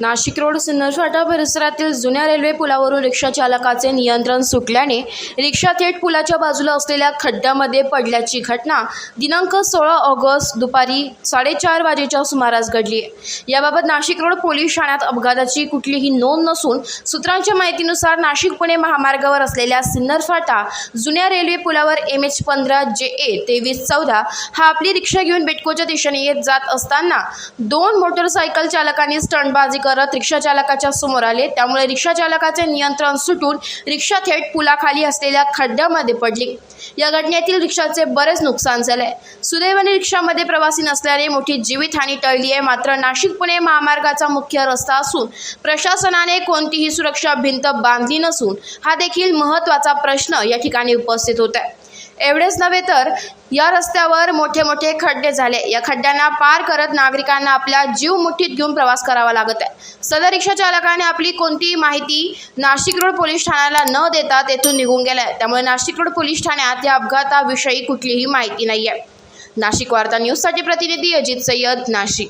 Nashik road सिन्नरफाटा परिसरातील जुन्या railway पुलावरून रिक्षा चालकाचे नियंत्रण सुटल्याने रिक्षा थेट पुलाच्या बाजूला असलेल्या खड्ड्यामध्ये पडल्याची घटना दिनांक सोळा ऑगस्ट दुपारी साडेचार वाजेच्या सुमारास घडली. आहे याबाबत नाशिक रोड पोलीस ठाण्यात अपघाताची कुठलीही नोंद नसून सूत्रांच्या माहितीनुसार नाशिक पुणे महामार्गावर असलेल्या सिन्नरफाटा जुन्या रेल्वे पुलावर एम एच पंधरा जे ए तेवीस चौदा हा आपली रिक्षा घेऊन बेटकोच्या दिशेने येत जात असताना दोन मोटरसायकल चालकांनी स्टंटबाजी करत रिक्षाचालकाच्या समोर आले. त्यामुळे रिक्षाचालकाचे नियंत्रण सुटून रिक्षा थेट पुलाखाली असलेल्या खड्ड्यामध्ये पडली. या घटनेतील रिक्षाचे बरेच नुकसान झाले सुदैवाने रिक्षामध्ये प्रवासी नसल्याने मोठी जीवितहानी टळली आहे. मात्र नाशिक पुणे महामार्गाचा मुख्य रस्ता असून प्रशासनाने कोणतीही सुरक्षा भिंत बांधली नसून हा देखील महत्त्वाचा प्रश्न या ठिकाणी उपस्थित होत आहे एवढेच नव्हे तर या रस्त्यावर मोठे मोठे खड्डे झाले. या खड्ड्यांना पार करत नागरिकांना आपला जीव मुठीत घेऊन प्रवास करावा लागत आहे. सदर रिक्षा चालकाने आपली कोणतीही माहिती नाशिक रोड पोलीस ठाण्याला न देता तेथून निघून गेलाय. त्यामुळे नाशिक रोड पोलीस ठाण्यात या अपघाताविषयी कुठलीही माहिती नाही आहे नाशिक वार्ता न्यूजसाठी प्रतिनिधी अजित सय्यद नाशिक.